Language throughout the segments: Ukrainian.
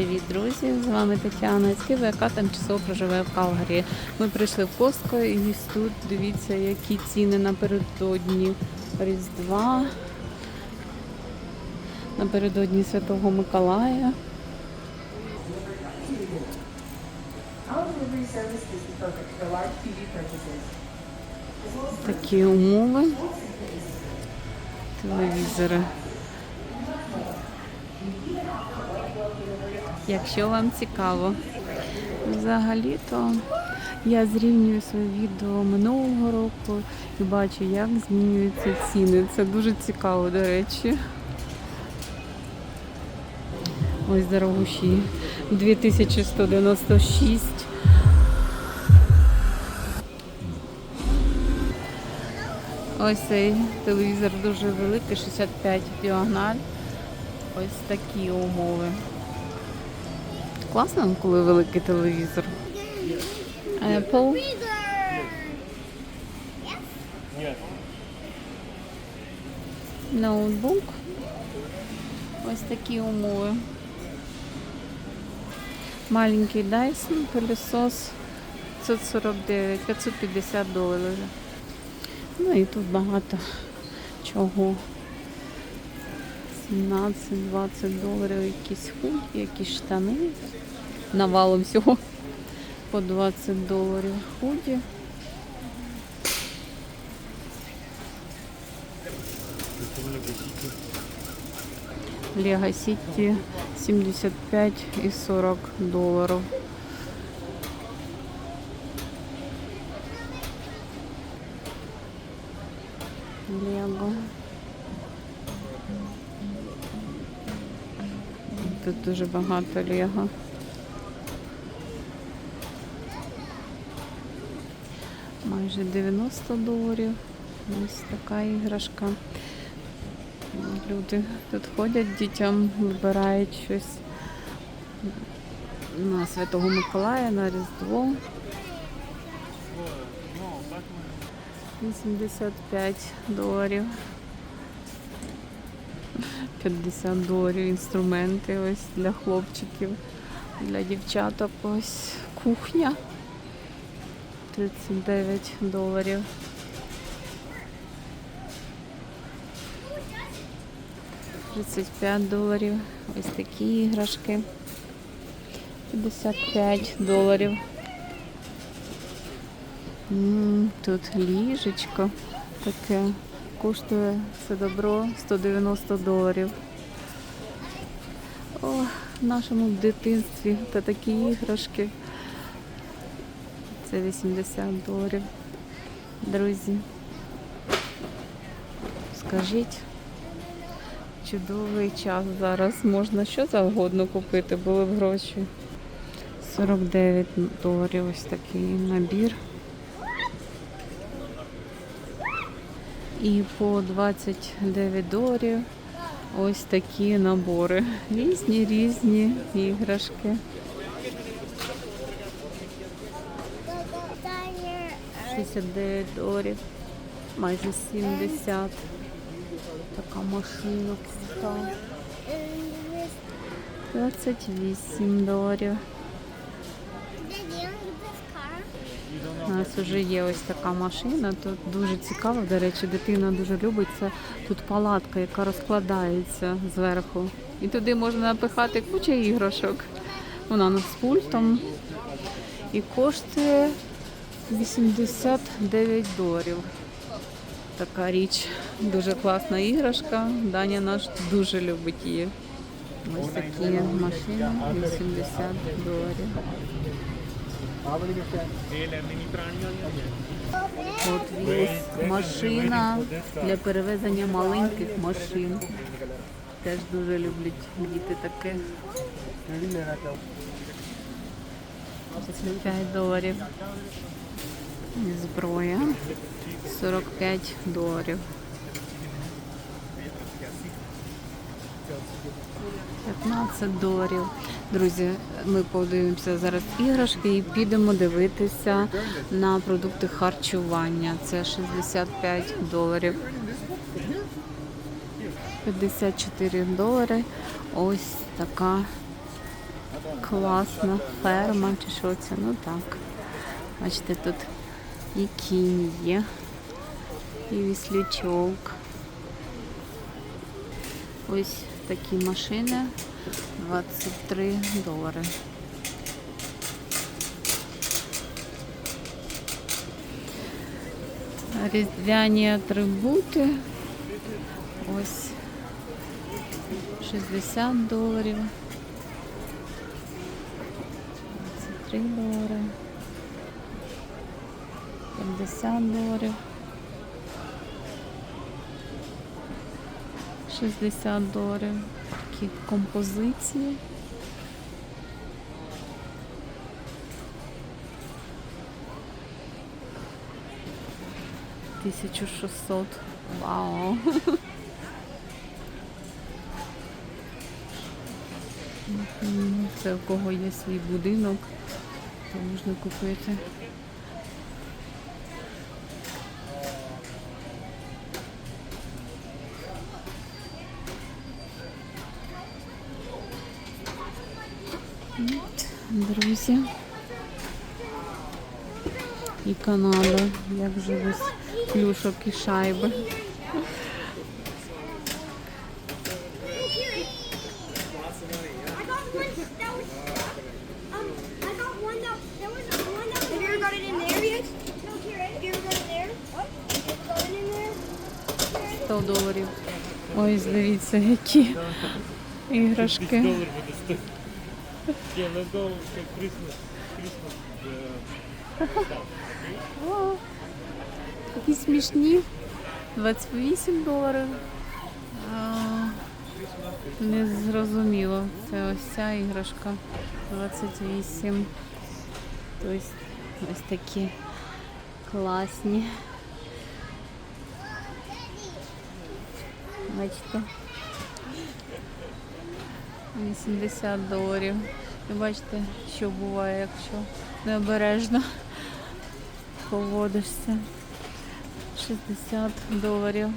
Привіт, друзі! З вами Тетяна з яка тимчасово проживає в Калгарі. Ми прийшли в Костко і тут дивіться, які ціни напередодні Різдва, напередодні Святого Миколая. Такі умови. Телевізори. Якщо вам цікаво. Взагалі-то я зрівнюю своє відео минулого року і бачу, як змінюються ціни. Це дуже цікаво, до речі. Ось дорогущі. 2196. Ось цей телевізор дуже великий, 65 діагональ. Ось такі умови. Класно, коли великий телевізор. Apple. Ноутбук. Ось такі умови. Маленький Dyson, пилісос 549, 550 доларів. Ну і тут багато чого. 17-20 доларів якісь худі, якісь штани. Навалом всього по 20 доларів худі. Лего Сіті 75 і 40 доларів. Дуже багато Лего. Майже 90 доларів. Ось така іграшка. Люди тут ходять дітям, вибирають щось на Святого Миколая, на Різдво. 85 доларів. 50 доларів інструменти ось для хлопчиків, для дівчаток ось кухня. 39 доларів. Тридцять п'ять доларів. Ось такі іграшки. 55 доларів. Тут ліжечко таке. Коштує це добро 190 доларів. О, в нашому дитинстві та такі іграшки. Це 80 доларів. Друзі. Скажіть, чудовий час зараз. Можна що завгодно купити, були б гроші. 49 доларів ось такий набір. І по 29 доларів ось такі набори. Різні різні іграшки. 69 доларів, майже 70. Така машина крута. 28 доларів. Нас вже є ось така машина. Тут дуже цікаво, до речі, дитина дуже любить. Це тут палатка, яка розкладається зверху. І туди можна напихати кучу іграшок. Вона з пультом. І коштує 89 доларів. Така річ. Дуже класна іграшка. Даня наш дуже любить її. Ось такі машини 80 доларів. От Wheels машина для перевезення маленьких машин. Теж дуже люблять діти таке. 35 доларів. Зброя. 45 доларів. 15 доларів. Друзі, ми подивимося зараз іграшки і підемо дивитися на продукти харчування. Це 65 доларів. 54 долари. Ось така класна ферма чи що це. Ну так. Бачите, тут і кінь є, і віслючок. Ось такі машини 23 долари. Різдвяні атрибути. Ось 60 доларів. 23 долари. 50 доларів. 60 доларів. Такі композиції. Тисячу шістсот. Вау. Це у кого є свій будинок, то можна купити. What? Have you ever got it in there? 100 доларів. Ось дивіться, які іграшки. Yeah, let's go to Christmas. Christmas. Uh, О, Такі смішні. 28 доларів. А, Не зрозуміло. Це ось ця іграшка 28. Тобто ось такі класні. Бачите? 80 доларів. І бачите, що буває, якщо необережно поводишся. 60 доларів.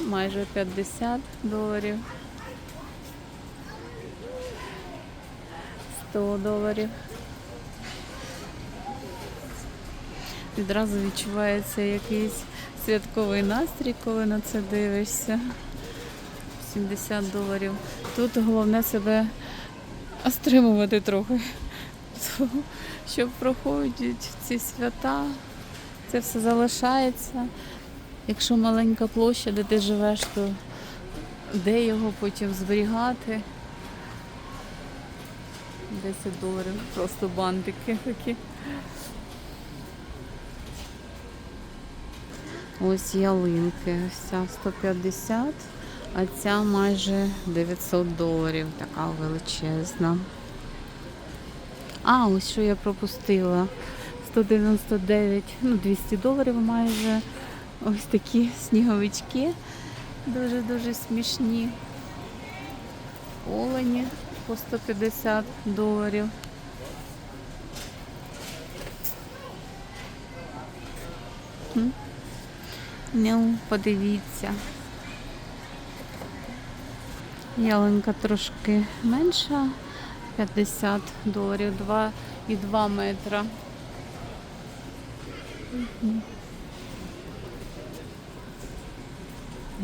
Майже 50 доларів. 100 доларів. Відразу відчувається якийсь святковий настрій, коли на це дивишся. 70 доларів. Тут головне себе стримувати трохи. Тому, Що проходять ці свята, це все залишається. Якщо маленька площа, де ти живеш, то де його потім зберігати? 10 доларів, просто бантики такі. Ось ялинки. Ось ця 150, а ця майже 900 доларів, така величезна. А, ось що я пропустила. 199, ну 200 доларів майже. Ось такі сніговички. Дуже-дуже смішні. Олені по 150 доларів. Ну, подивіться. Ялинка трошки менша. 50 доларів, 2,2 метра.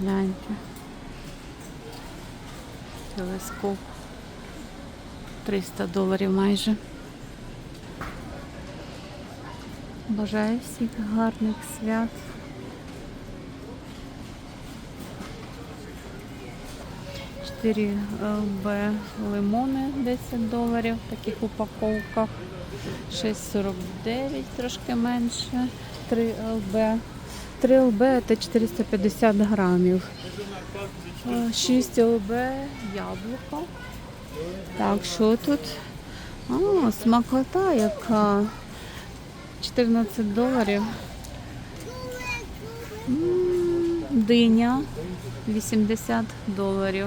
Гляньте. Телескоп. 300 доларів майже. Бажаю всіх гарних свят. Чотири Б лимони 10 доларів в таких упаковках. 6,49 трошки менше. 3 ЛБ. 3 ЛБ це 450 грамів. 6 ЛБ яблуко. Так, що тут? А, смакота яка. 14 доларів. Диня 80 доларів.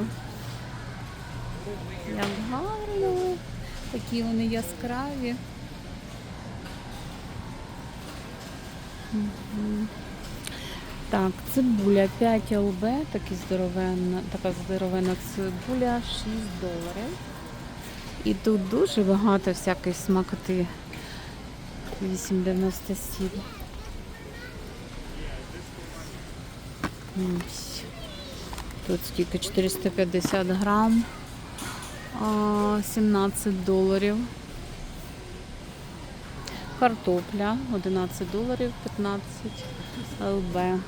Як гарно. Такі вони яскраві. Так, цибуля 5 ЛБ, такі здоровенна, така здоровенна цибуля 6 доларів. І тут дуже багато всякої смакоти. 8,97. Ось. Тут скільки 450 грам. А, 17 доларів. Картопля 11 доларів 15 ЛБ.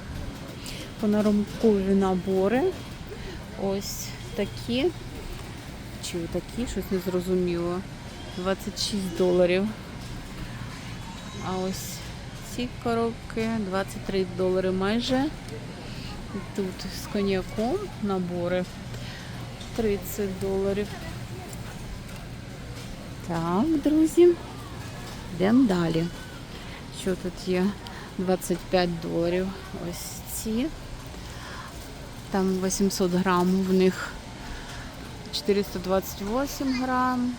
Панорамкові набори. Ось такі. Чи такі, щось не зрозуміло. 26 доларів. А ось ці коробки 23 долари майже. Тут з коньяком набори 30 доларів. Так, друзі. Йдемо далі. Що тут є? 25 доларів. Ось ці. Там 800 грам в них 428 грам.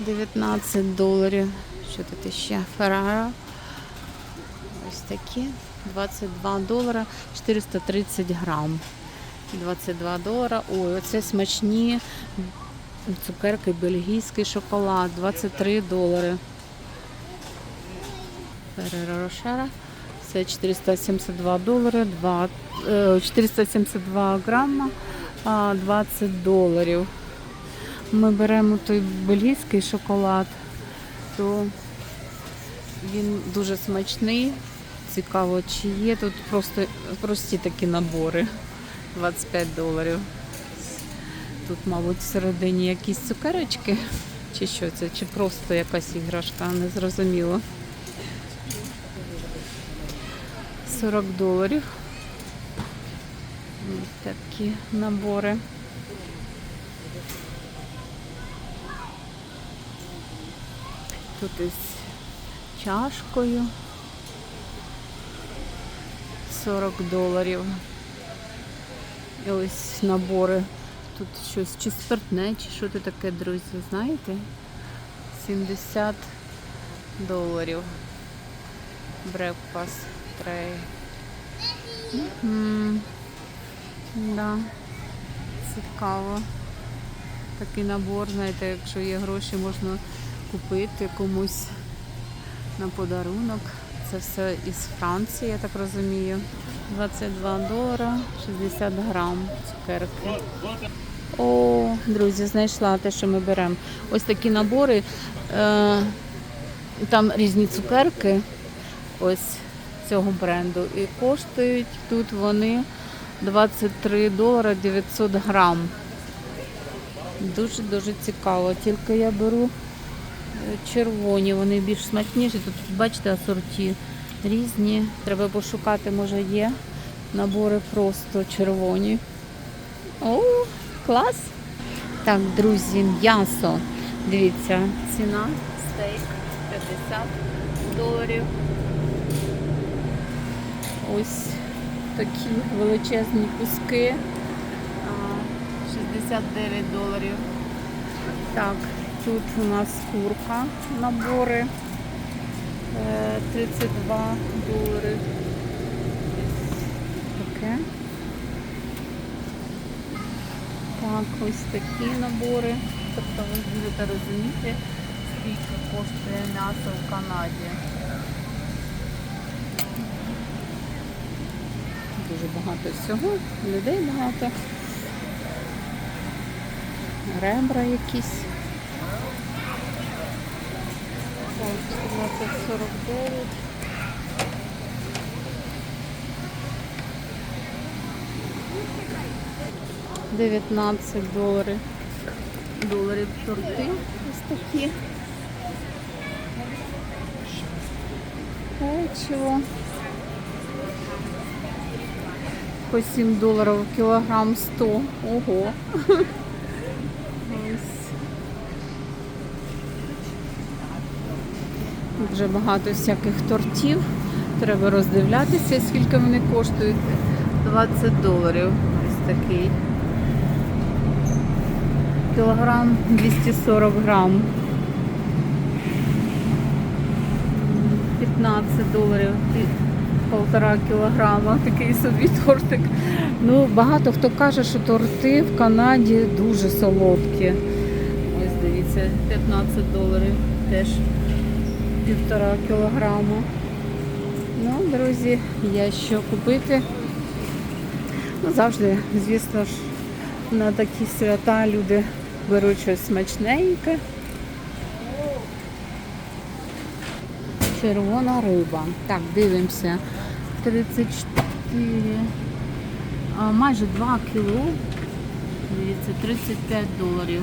19 доларів. Що тут ще? Феррара. Ось такі. 22 долара 430 грам. 22 долара. Ой, оце смачні цукерки, бельгійський шоколад. 23 долари. Феррера Рошера. Це 472 долари, 2, е, 472 грама, 20 доларів. Ми беремо той бельгійський шоколад, то він дуже смачний. Цікаво, чи є тут просто прості такі набори. 25 доларів. Тут, мабуть, всередині якісь цукерочки, чи що це, чи просто якась іграшка, не зрозуміло. 40 доларів. Такі набори. Тут із чашкою. 40 доларів. І ось набори. Тут щось чи спиртне, чи що це таке, друзі, знаєте? 70 доларів. Брекфаст трей. Да. Цікаво. Такий набор, знаєте, якщо є гроші, можна купити комусь на подарунок. Це все із Франції, я так розумію. 22 долара, 60 грам цукерки. О, друзі, знайшла те, що ми беремо. Ось такі набори. Е, там різні цукерки. Ось цього бренду. І коштують тут вони 23 долара 900 грам. Дуже-дуже цікаво. Тільки я беру е, червоні, вони більш смачніші. Тут, бачите, асорті різні. Треба пошукати, може є набори просто червоні. О, клас! Так, друзі, м'ясо. Дивіться, ціна стейк 50 доларів. Ось такі величезні куски. 69 доларів. Так, тут у нас курка набори. Е, 32 долари. Таке. Так, ось такі набори. Тобто ви будете розуміти, скільки коштує м'ясо в Канаді. Дуже багато всього, людей багато. Ребра якісь. Так, 49. Дев'ятнадцять доларів. Доларів торти ось такі. Печиво. По 7 доларів кілограм 100. Ого. Ось. Дуже багато всяких тортів. Треба роздивлятися, скільки вони коштують. 20 доларів. Ось такий. Кілограм 240 грам. 15 доларів. полтора кілограма, такий собі тортик. Ну, багато хто каже, що торти в Канаді дуже солодкі. Ось дивіться, 15 доларів теж півтора кілограма. Ну, друзі, є що купити. Ну, завжди, звісно ж, на такі свята люди беруть щось смачненьке. Червона риба. Так, дивимося. 34. А, майже 2 кіло. Дивіться, 35 доларів.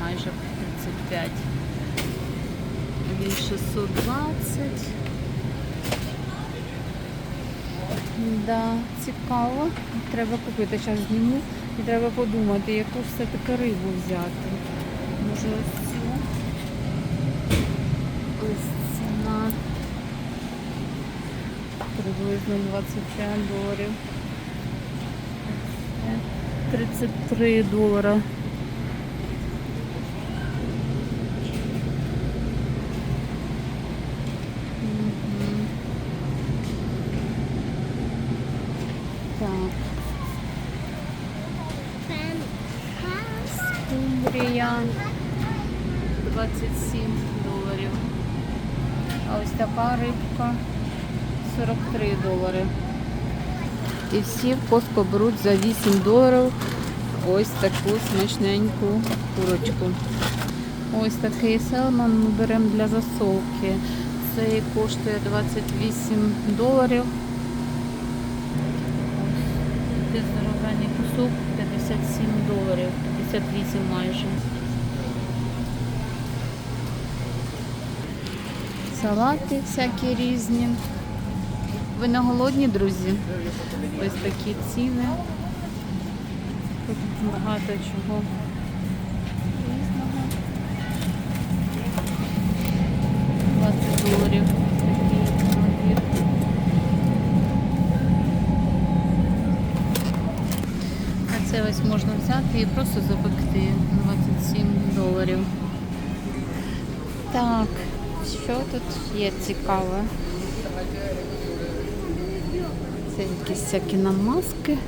Майже 35. Він 620. Да, цікаво. Треба купити. Зараз зніму і треба подумати, яку все-таки рибу взяти. Може ось цю. Ось ціна приблизно 25 доларів. 33 долара. 27 доларів. А ось така рибка 43 долари. І всі в Костко беруть за 8 доларів ось таку смачненьку курочку. Ось такий селман ми беремо для засолки. Цей коштує 28 доларів. Такий здоровенний кусок 57 доларів, 58 майже. Салати всякі різні. Ви не голодні, друзі? Ось такі ціни. Тут багато чого різного. 20 доларів. А це ось можна взяти і просто запекти 27 доларів. Так, що тут є цікаве? Це якісь всякі намазки.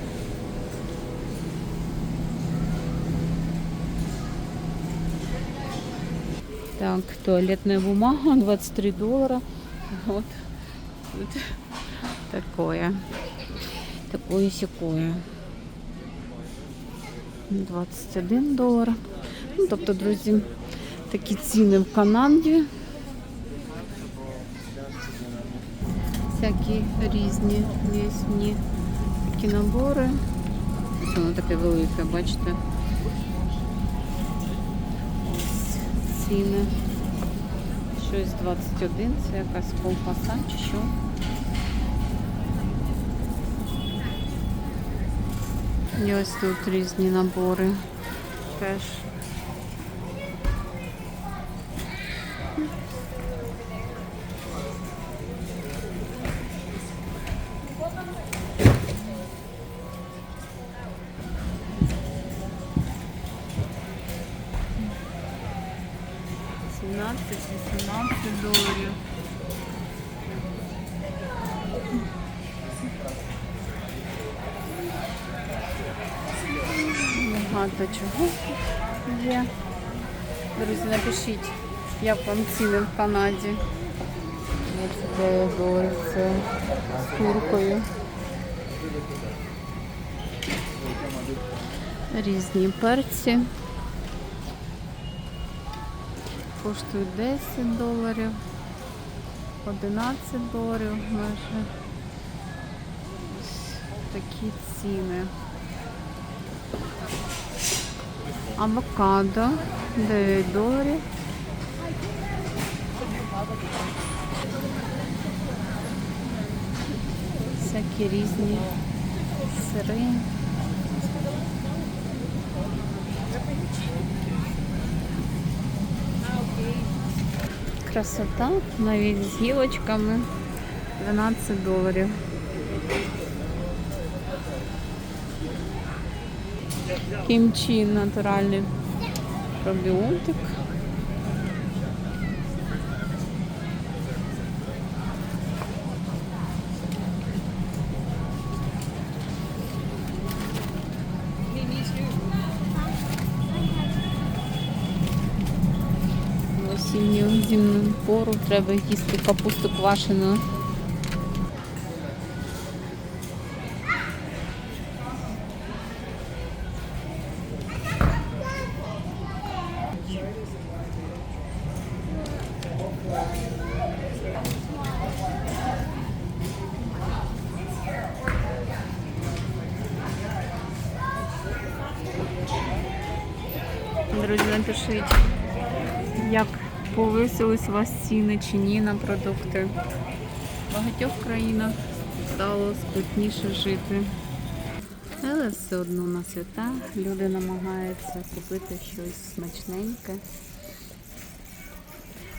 Так, туалетная бумага, 23 доллара. Вот. Тут такое. Такое сякое. 21 долар. Ну, тобто, друзі, такі ціни в Канаді. Всякі різні м'ясні такі набори. Ось Воно таке велике, бачите? Ось ціни. Щось 21, це якась ковбаса чи що. І ось тут різні набори теж. Багато чого є. Друзі, напишіть, як вам ціни в Канаді. 29 доларів це з куркою. Різні перці. Коштують 10 доларів, 11 доларів майже. Ось такі ціни. Авокадо 9 доларів. Всякі різні сири. Красота, навіть з гілочками 12 доларів. Кімчі натуральний пробіотик. осінню зімну пору треба їсти капусту квашену. Повисились у вас ціни чи ні на продукти. В багатьох країнах стало скрутніше жити. Але все одно на свята люди намагаються купити щось смачненьке,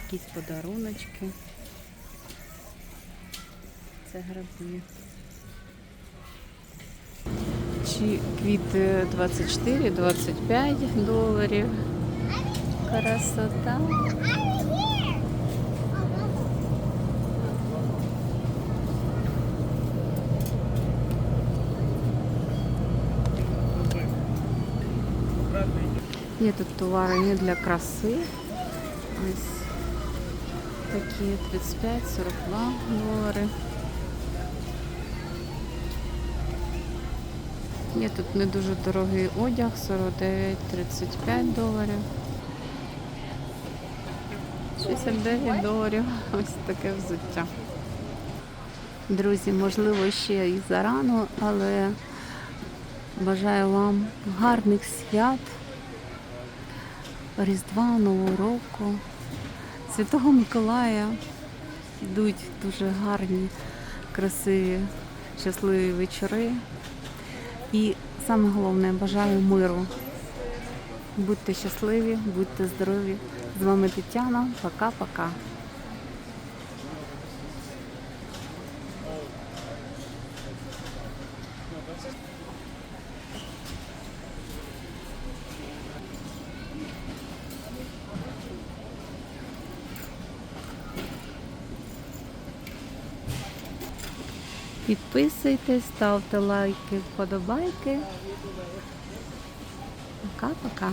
якісь подаруночки. Це граби. Чи квіти 24-25 доларів. Красота. Є тут товари не для краси. Ось такі 35-42 долари. Є тут не дуже дорогий одяг, 49-35 доларів. 69 доларів. Ось таке взуття. Друзі, можливо, ще і зарано, але бажаю вам гарних свят, Різдва, Нового року, Святого Миколая. Йдуть дуже гарні, красиві, щасливі вечори. І саме головне, бажаю миру. Будьте щасливі, будьте здорові. З вами Тетяна. Пока-пока. Підписуйтесь, ставте лайки, вподобайки. Пока-пока.